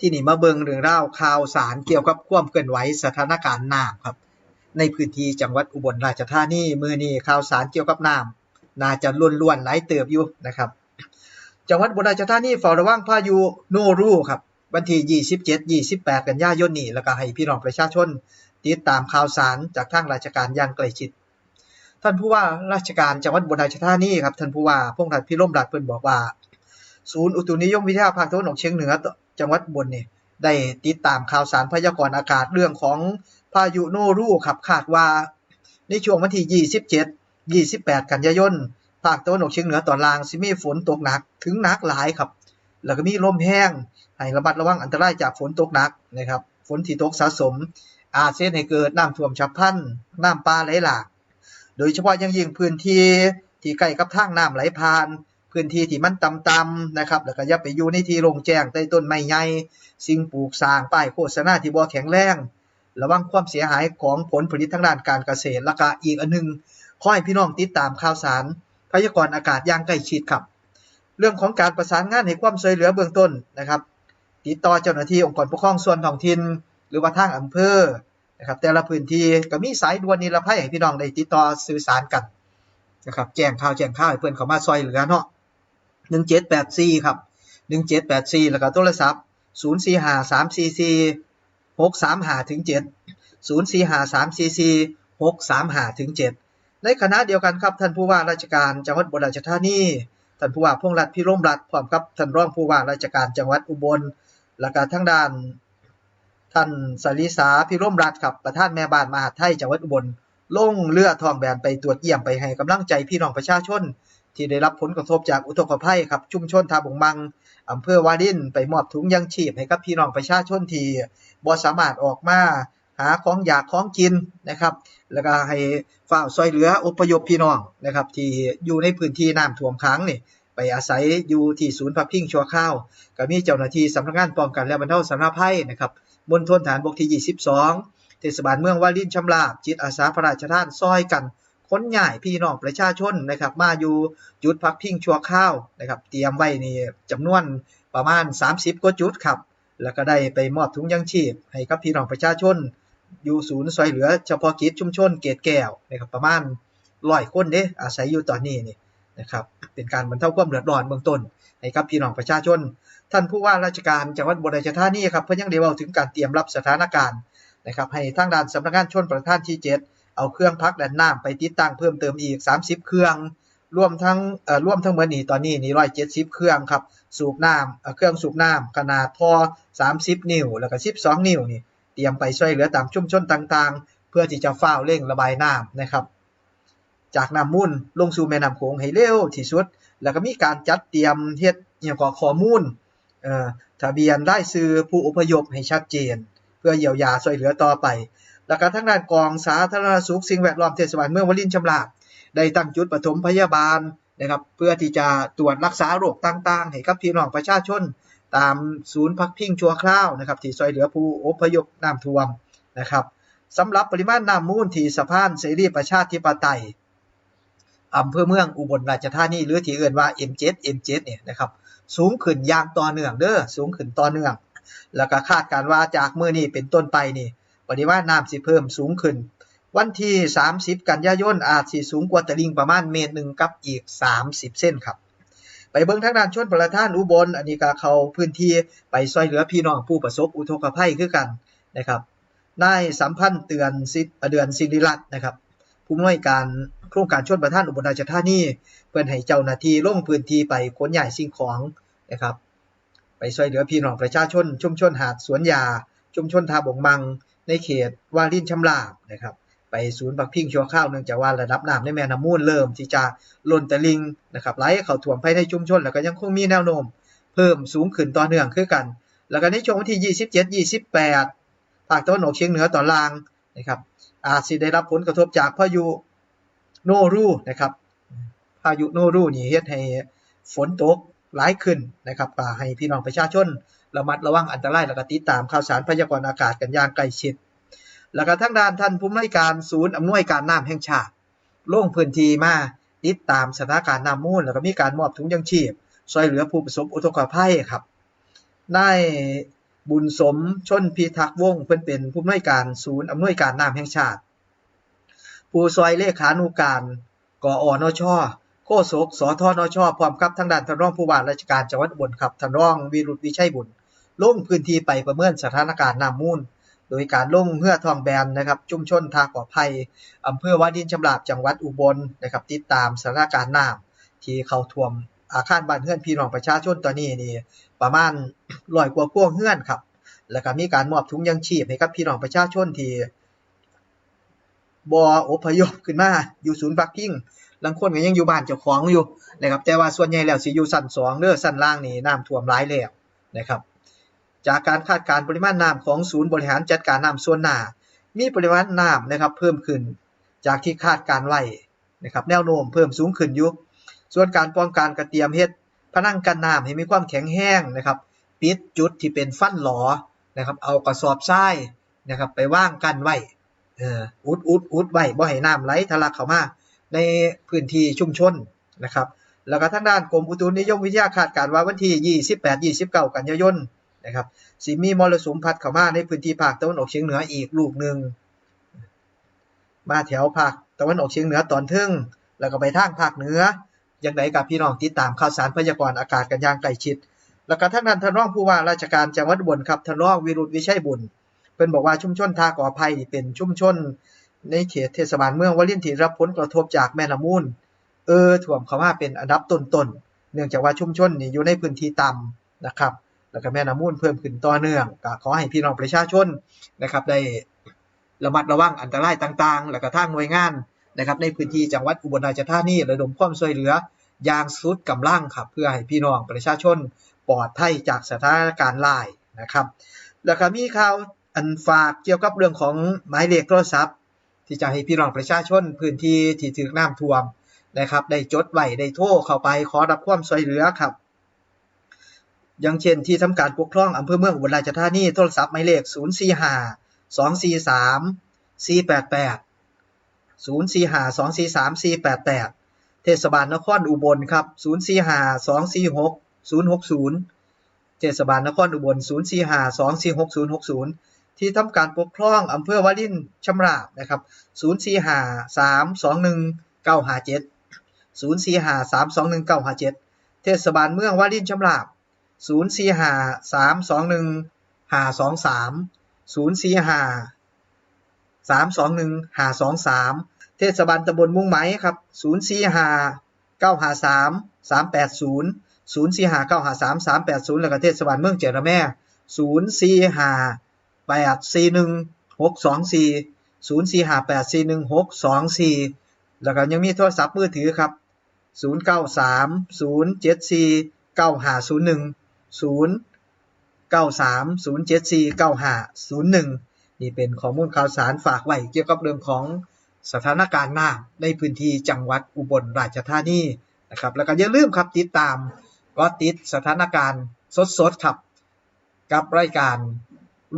ที่นี่มาเบิงเรื่องราวข่าวสารเกี่ยวกับความเคลื่อนไหวสถานการณ์น้ำครับ ในพื้นที่จังหวัดอุบลราชธานีมือนี้ข่าวสารเกี่ยวกับน้ำน่าจะล้วนๆหลายเติบอยู่นะครับ จังหวัดอุบลราชธานีเฝ้าระวังพายุโนรูครับวันที่ 27 28 กันยายนนี้แล้วก็ให้พี่น้องประชาชน ติดตามข่าวสารจากทางราชการอย่างใกล้ชิด ท่านผู้ว่าราชการจังหวัดอุบลราชธานีครับท่านผู้ว่าพงษ์รัตน์พิรมรัตน์เพิ่นบอกว่า ศูนย์อุตุนิยมวิทยาภาคตะวันออกเฉียงเหนือ จังหวัดอุบลนี่ได้ติดตามข่าวสารพยากรณ์อากาศเรื่องของพายุโนรูครับคาดว่า ในช่วงวันที่ 27 28 กันยายนภาคตะวันออกเฉียงเหนือตอนล่างสิมีฝนตกหนักถึงหนักหลายครับ แล้วก็มีลมแห้งให้ระมัดระวังอันตรายจากฝนตกหนักนะครับ ฝนที่ตกสะสม อาจเสียให้เกิดน้ำท่วมฉับพลันน้ำป่าไหลหลาก โดยเฉพาะยังยิ่งพื้นที่ที่ใกล้กับทางน้ำไหลผ่าน พื้นที่ที่มันต่ำๆนะครับ แล้วก็อย่าไปอยู่ในที่โล่งแจ้งใต้ต้นไม้ใหญ่สิ่งปลูกสร้างป้ายโฆษณาที่บ่แข็งแรง ระวังความเสียหายของผลผลิตทางด้านการเกษตรแล้วก็อีกอันหนึงขอให้พี่น้องติดตามข่าวสารพยากรณ์อากาศอย่างใกล้ชิดครับ เรื่องของการประสานงานให้ความช่วยเหลือเบื้องต้นนะครับ ติดต่อเจ้าหน้าที่องค์กรปกครองส่วนท้องถิ่นหรือว่าทางอำเภอนะครับแต่ละพื้นที่ก็มีสายด่วนนิรภัยให้พี่น้องได้ติดต่อสื่อสารกันนะครับแจ้งข่าวแจ้งข่าวให้เพื่อนเขามาช่วยเหลือเนาะ 1784ครับ1784แปดสี่หล้วก็โทรศัพท์045344 635ถึง7 045344 635ถึง7ในขณะเดียวกันครับท่านผู้ว่าราชการจังหวัดอุบลราชธานีท่านผู้ว่าพงษ์รัตน์พิรมรัตน์พร้อมกับท่านรองผู้ว่าราชการจังหวัดอุบล และก็ทางด้าน ท่านสริสาพิรมรัตน์ครับประธานแม่บ้านมหาไทยจังหวัดอุบลลงเรือทองแบนไปตรวจเยี่ยมไปให้กำลังใจพี่น้องประชาชน ที่ได้รับผลกระทบจากอุทกภัยครับ ชุมชนทาบงมังอำเภอวารินไปมอบถุงยังชีพให้กับพี่น้องประชาชนที่บ่สามารถออกมาหาของอยากของกินนะครับ แล้วก็ให้เฝ้าซอยเหลืออพยพพี่น้องนะครับ ที่อยู่ในพื้นที่น้ำท่วมขังนี่ไปอาศัยอยู่ที่ศูนย์พักพิงชั่วคราวก็มีเจ้าหน้าที่สำนักงานป้องกันและบรรเทาสาธารณภัยนะครับบนทนฐานบกที่ 22 เทศบาลเมืองวารินชำราบจิตอาสาพระราชทานซอยกัน ค้นย้ายพี่น้องประชาชนนะครับ มาอยู่จุดพักพิงชั่วคราวนะครับ เตรียมไว้นี่จำนวนประมาณ 30กว่าจุดครับ แล้วก็ได้ไปมอบถุงยังชีพ ให้กับพี่น้องประชาชน อยู่ศูนย์ซอยเหลือเฉพาะกิจชุมชนเกตแก้วนะครับประมาณร้อยคนเด้อาศัยอยู่ตอนนี้นี่นะครับ เป็นการบรรเทาความเดือดร้อนเบื้องต้นให้กับพี่น้องประชาชน ท่านผู้ว่าราชการจังหวัดอุบลราชธานีครับเพิ่นยังได้เว้าถึงการเตรียมรับสถานการณ์นะครับให้ทางด้านสำนักงานชนประทานที่ 7 เอาเครื่องพักดันน้ำไปติดตั้งเพิ่มเติมอีก 30 เครื่องรวมทั้งเอ่อรวมทั้งหมดนี้ตอนนี้นี่170เครื่องครับ สูบน้ำเครื่องสูบน้ำขนาดพอ30นิ้ว แล้วก็12นิ้วนี่เตรียมไปช่วยเหลือตามชุมชนต่างๆ เพื่อที่จะเฝ้าเร่งระบายน้ำนะครับ จากน้ำมูลลงสู่แม่น้ำโขงให้เร็วที่สุด แล้วก็มีการจัดเตรียมเฮ็ดอหย่างก่อข้อมูลเอ่อทะเบียนรายชื่อผู้อพยพให้ชัดเจน เพื่อเยียวยาช่วยเหลือต่อไป แล้วก็ทางด้านกองสาธารณสุขสิ่งแวดล้อมเทศบาลเมืองวลินชำราบได้ตั้งจุดปฐมพยาบาลนะครับ เพื่อที่จะตรวจรักษาโรคต่างๆ ให้กับพี่น้องประชาชน ตามศูนย์พักพิงชั่วคราวนะครับที่ช่วยเหลือผู้อพยพน้ำท่วมนะครับสำหรับปริมาณน้ำมูลที่สะพานเสรีประชาธิปไตยอำเภอเมืองอุบลราชธานีหรือที่เอื่นว่า M7 M7 เนี่ยนะครับสูงขึ้นอย่างต่อเนื่องเด้อสูงขึ้นต่อเนื่อง แล้วก็คาดการว่าจากเมื้อนี้เป็นต้นไปนี่ ปริมาณน้ำสิเพิ่มสูงขึ้น วันที่ 30 กันยายนอาจสิสูงกว่าตลิ่งประมาณเมตรหนึ่งกับอีก 30 เส้นครับ ไปเบิ่งทางด้านชนประทานอุบลอันนี้ก็เขาพื้นที่ไปช่วยเหลือพี่น้องผู้ประสบอุทกภัยคือกันนะครับนายสัมพันธ์เตือนสิเดือนศิริรัตน์นะครับ ผู้อำนวยการโครงการชนประทานอุบลราชธานีเพิ่นให้เจ้าหน้าที่ลงพื้นที่ไปขนย้ายสิ่งของนะครับ ไปช่วยเหลือพี่น้องประชาชน ชุมชนหาดสวนยา ชุมชนทาบงมัง ในเขตวารินชำราบนะครับ ไปศูนย์พักพิงชั่วคราวเนื่องจากว่าระดับน้ำในแม่น้ำมูลเริ่มที่จะล้นตะลิงนะครับไหลเข้าท่วมภายในชุมชน แล้วก็ยังคงมีแนวโน้มเพิ่มสูงขึ้นต่อเนื่องคือกัน แล้วก็ในช่วงวันที่ 27 28ภาคตะวันออกเฉียงเหนือตอนล่างนะครับอาจสิได้รับผลกระทบจากพายุโนรูนะครับพายุโนรูนี่เฮ็ดให้ฝนตกหลายขึ้นนะครับก็ให้พี่น้องประชาชน ระมัดระวังอันตรายแล้วก็ติดตามข่าวสารพยากรณ์อากาศกันอย่างใกล้ชิด แล้วก็ทางด้านท่านผู้อำนวยการศูนย์อำนวยการน้ำแห่งชาติลงพื้นที่มาติดตามสถานการณ์น้ำมูลแล้วก็มีการมอบถุงยังชีพช่วยเหลือผู้ประสบอุทกภัยครับนายบุญสมชนพิทักษ์วงเพิ่นเป็นผู้อำนวยการศูนย์อำนวยการน้ำแห่งชาติ ผู้ซอยเลขานุการกอนช โฆษกสทนชพร้อมกับทางด้านท่านรองผู้ว่าราชการจังหวัดอุบลครับท่านรองวิรุธวิชัยบุญลงพื้นที่ไปประเมินสถานการณ์น้ำมูล โดยการลงเพื่อทองแบนนะครับชุมชนทางปลอดภัยอำเภอวาดินชำราบจังหวัดอุบลนะครับติดตามสถานการณ์น้ำที่เข้าท่วมอาคารบ้านเฮือนพี่น้องประชาชนตอนนี้นี่ประมาณร้อยกว่าพวกเฮือนครับ แล้วก็มีการมอบถุงยังชีพให้กับพี่น้องประชาชนที่บ่อพยพขึ้นมาอยู่ศูนย์พักพิง บางคนก็ยังอยู่บ้านเจ้าของอยู่นะครับแต่ว่าส่วนใหญ่แล้วสิอยู่ชั้น2เด้อชั้นล่างนี่น้ำท่วมหลายแล้วนะครับจากการคาดการณ์ปริมาณน้ำของศูนย์บริหารจัดการน้ำส่วนหน้า มีปริมาณน้ำนะครับเพิ่มขึ้น จากที่คาดการไว้นะครับแนวโน้มเพิ่มสูงขึ้นอยู่ส่วนการป้องกันกระเตรียมเฮ็ดพนังกันน้ำให้มีความแข็งแรงนะครับปิดจุดที่เป็นฟันหลอนะครับเอากระสอบทรายนะครับไปว่างกันไว้อออุดอุดอุดไว้บ่ให้น้ำไหลทะลักเข้ามา ในพื้นที่ชุมชนนะครับ แล้วก็ทางด้านกรมอุตุนิยมวิทยาคาดการณ์ว่าวันที่ 28 29 กันยายนนะครับสิมีมรสุมพัดเข้ามาในพื้นที่ภาคตะวันออกเฉียงเหนืออีกลูกหนึ่งมาแถวภาคตะวันออกเฉียงเหนือตอนทึ่ง แล้วก็ไปทางภาคเหนืออย่างไรกับพี่น้องติดตามข่าวสารพยากรณ์อากาศกันอย่างใกล้ชิด แล้วก็ทางด้านท่านรองผู้ว่าราชการจังหวัดอุบลครับท่านรองวิรุธวิชัยบุญเพิ่นบอกว่าชุมชนทากอภัยเป็นชุมชน ในเขตเทศบาลเมืองวลินที่รับผลกระทบจากแม่น้ำมูล เออถ่วมเข้ามาเป็นอันดับต้นๆ เนื่องจากว่าชุมชนนี่อยู่ในพื้นที่ต่ำนะครับ แล้วก็แม่น้ำมูลเพิ่มขึ้นต่อเนื่องก็ขอให้พี่น้องประชาชนนะครับ ได้ระมัดระวังอันตรายต่างๆ แล้วก็ทางหน่วยงานนะครับในพื้นที่จังหวัดอุบลราชธานีระดมความช่วยเหลืออย่างสุดกำลังครับเพื่อให้พี่น้องประชาชนปลอดภัยจากสถานการณ์ลายนะครับ แล้วก็มีข่าวอันฝากเกี่ยวกับเรื่องของหมายเลขโทรศัพท์ ที่จะให้พี่น้องประชาชนพื้นที่ที่ถูกน้ำท่วมนะครับ ได้จดไว้ได้โทรเข้าไปขอรับความช่วยเหลือครับ อย่างเช่นที่ทำการปกครองอำเภอเมืองอุบลราชธานีโทรศัพท์หมายเลข 045 243 488 045 243 488 เทศบาลนครอุบลครับ 045 246 060 เทศบาลนครอุบล 045 246 060 ที่ทำการปกครองอำเภอวารินชำราบนะครับ045 321 957 045 321 957เทศบาลเมืองวารินชำราบ045 321 523 045 321 523เทศบาลตำบลมุ่งไหมครับ045 953 380 045 953 380แล้วก็เทศบาลเมืองเจรแม่045 841 624 045 841 624 แล้วก็ยังมีโทรศัพท์มือถือครับ093 074 9501 093 074 9501นี่เป็นข้อมูลข่าวสารฝากไว้เกี่ยวกับเรื่องของสถานการณ์น้ำในพื้นที่จังหวัดอุบลราชธานีนะครับ แล้วก็อย่าลืมครับติดตามก็ติดสถานการณ์สดๆครับกับรายการ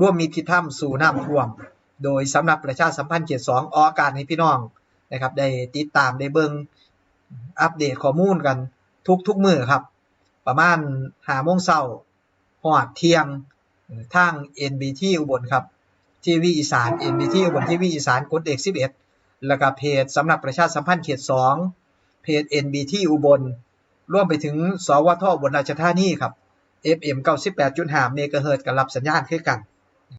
ร่วมมีทิถ้ำสู่น้ำท่วม โดยสำหรับประชาสัมพันธ์เขต2ออกอากาศให้พี่น้องนะครับ ได้ติดตามได้เบิงอัปเดตข้อมูลกันทุกทุกมือครับ ประมาณ5โมงเช้าฮอดเที่ยงทาง NBT อุบลครับทีวีอีสาน NBT อุบลทีวีอีสานกดเลข11 แล้วก็เพจสำหรับประชาสัมพันธ์เขต2เพจ NBT อุบลร่วมไปถึงสวทอุบลราชธานีครับ FM 98.5เมกะเฮิรตซ์ก็รับสัญญาณคือกัน